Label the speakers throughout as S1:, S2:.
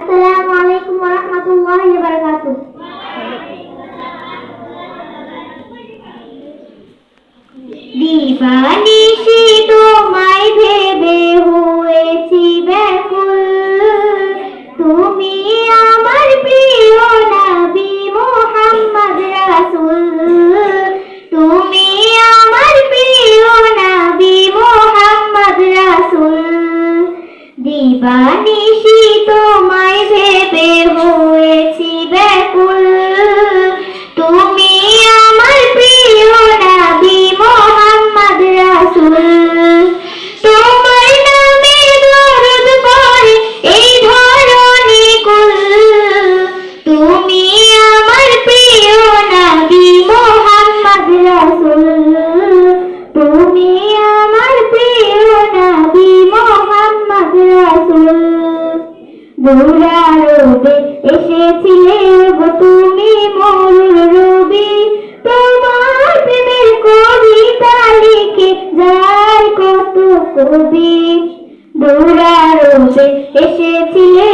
S1: আসসালামু আলাইকুম ওয়া রাহমাতুল্লাহি ওয়া বারাকাতুহু দিবানিশি তোমায় ভেবে হয়েছি ব্যাকুল। তুমি আমার প্রিয় নবী মোহাম্মদ রাসূল। তুমি আমার প্রিয় নবী মোহাম্মদ রাসূল। দিবানিশি তোমায় ব্যাকুল তুমি আমার প্রিয় নবী মোহাম্মদ রাসূল। তোমার এই ধরনী কুল। তুমি আমার প্রিয় নবী মোহাম্মদ রাসূল। তুমি আমার প্রিয় নবী মোহাম্মদ রাসূল। দুরারবে এসেছিলে গো তুমি মোর রবি। তোমার প্রেমের কবিতা লিখে যার কত কবি। দুরারবে এসেছিলে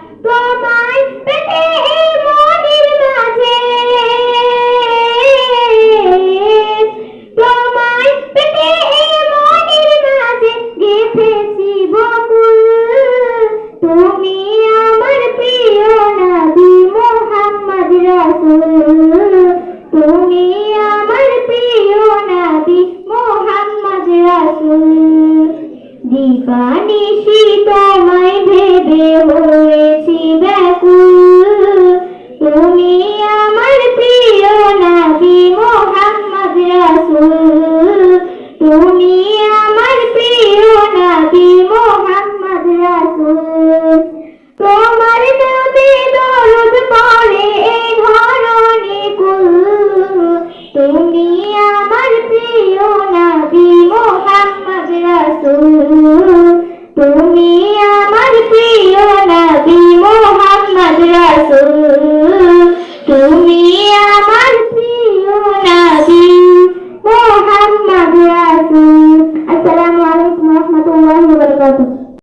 S1: তোমায় ভেবে হয়েছি